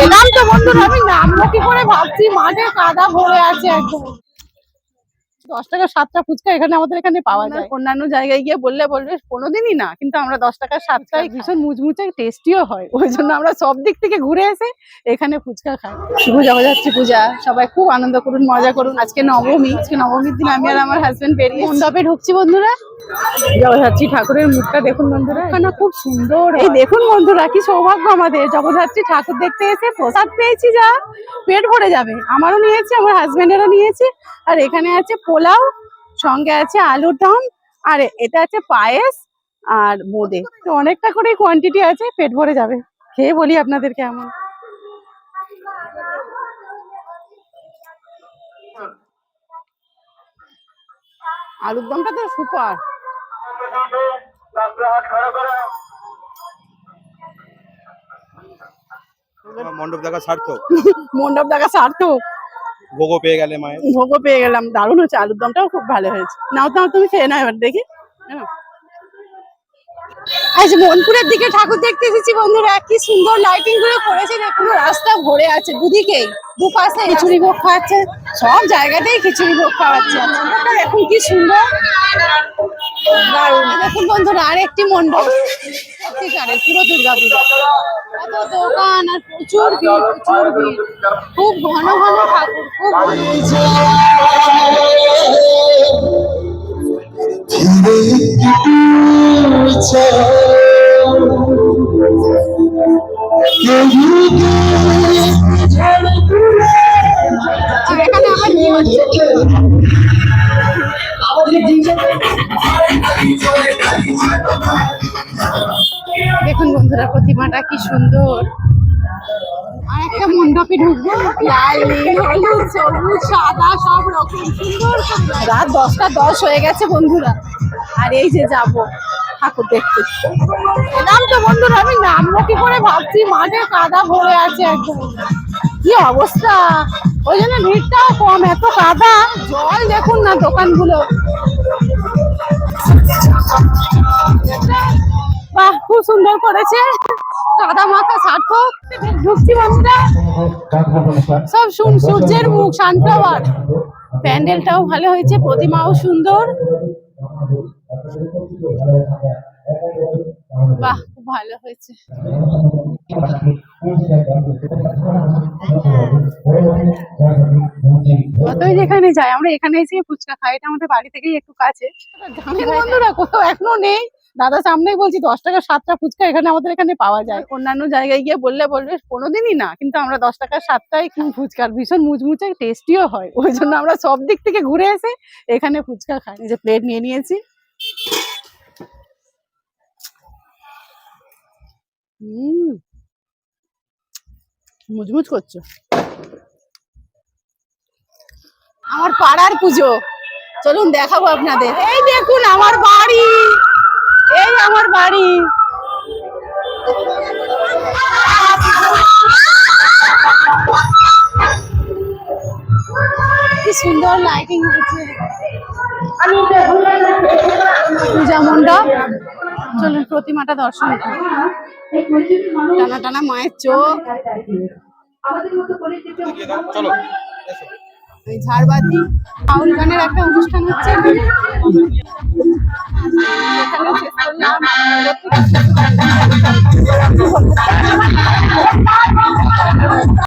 এলাম তো বন্ধুরা আমি নামবো কি করে ভাবছি? মাঠে কাদা ভরে আছে একদম। দশ টাকা সাতটা ফুচকা এখানে আমাদের এখানে পাওয়া যায়। অন্যান্য জায়গায় গিয়ে বললে বলবে কোনোদিনই না কিন্তু আমরা দশ টাকা সাতটায় ভীষণ মুচমুচে টেস্টিও হয়। ওই জন্য আমরা সব দিক থেকে ঘুরে এসে এখানে ফুচকা খাই। শুভ জগদ্ধাত্রী পূজা। সবাই খুব আনন্দ করুন মজা করুন। আজকে নবমী আজকে নবমীর দিন আমি আর আমার হাজবেন্ড বেরিয়ে মণ্ডপে ঢুকছি বন্ধুরা। জগদ্ধাত্রী ঠাকুরের মুখটা দেখুন বন্ধুরা। এখানে খুব সুন্দর এই দেখুন বন্ধুরা কি সৌভাগ্য আমাদের। জগদ্ধাত্রী ঠাকুর দেখতে এসে প্রসাদ পেয়েছি যা পেট ভরে যাবে। আমারও নিয়েছি আমার হাজবেন্ডেরও নিয়েছি। আর এখানে আছে পোলাও সঙ্গে আছে আলুর দম আর এটা আছে পায়েস আর বোঁদে। তো অনেকটা করে কোয়ান্টিটি আছে পেট ভরে যাবে। খেয়ে বলি আপনাদের কেমন। আলুর দমটা তো সুপার তোমার মণ্ডপ দেখা সার্থক? মণ্ডপ দেখা সার্থক। ভোগও পেয়ে গেলে মায়ের। ভোগও পেয়ে গেলাম দারুণ হচ্ছে আলুর দমটাও খুব ভালো হয়েছে। নাও তাও তুমি খেয়ে নাও এবার দেখি। আজ মনপুরের দিকে ঠাকুর দেখতে এসেছি বন্ধুরা কি সুন্দর লাইটিংগুলো করেছে দেখুন রাস্তা ভরে আছে দুদিকেই দুপাশে খিচুড়ি ভোগ খাওয়াচ্ছে সব জায়গাতেই খিচুড়ি ভোগ খাওয়াচ্ছে। দেখুন কি সুন্দর। একটি মণ্ডপ। সত্যিকারের পুরো দুর্গা পূজা কত দোকান আর প্রচুর ভিড় প্রচুর ভিড়। খুব ঘন ঘন ঠাকুর, খুব ঘন দেখুন বন্ধুরা প্রতিমাটা কি সুন্দর। আর একটা মণ্ডপে ঢুকবো? লাল নীল হলুদ সবুজ সাদা সব রকম সুন্দর। রাত দশটা দশ হয়ে গেছে বন্ধুরা। আর এই যে যাব ঠাকুর দেখতে। এলাম তো বন্ধুরা আমি নামবো কি করে ভাবছি মাঠে কাদা ভরে আছে একদম। কি অবস্থা? ওই জন্য ভিড়টাও কম এত কাদা। জল দেখুন না দোকানগুলো। খুব সুন্দর করেছে। কাদা মাথা সার্থক ঢুকছি সব শুন সূর্যের মুখ সানফ্লাওয়ার প্যান্ডেলটাও ভালো হয়েছে, প্রতিমাও সুন্দর। বাহ, খুব ভালো হয়েছে। যতই যেখানে যাই আমরা এখানে এসে ফুচকা খাই, এটা আমাদের বাড়ি থেকেই একটু কাছে। বন্ধুরা, কোথাও এখনও নেই। দাদা সামনেই বলছি, দশ টাকা সাতটা ফুচকা এখানে আমাদের এখানে পাওয়া যায়। অন্যান্য জায়গায় গিয়ে বললে বলবে, কোনোদিনই না, কিন্তু আমরা দশ টাকা সাতটায় ফুচকার ভীষণ মুচমুচে টেস্টিও হয়। ওই জন্য আমরা সব দিক থেকে ঘুরে এসে এখানে ফুচকা খাই। যে প্লেট নিয়ে নিয়েছি। হুম। করছ। আমার পাড়ার পুজো। চলুন দেখাবো আপনাদের। এই দেখুন, আমার সুন্দর লাইটিং হয়েছে। পূজা মণ্ডপ। চলুন প্রতিমাটা দর্শন টানা টানা মায়ের চোখ। এই ঝাড়বাতি। বাউল গানের একটা অনুষ্ঠান হচ্ছে। এখানে এখানে শেষ করলাম।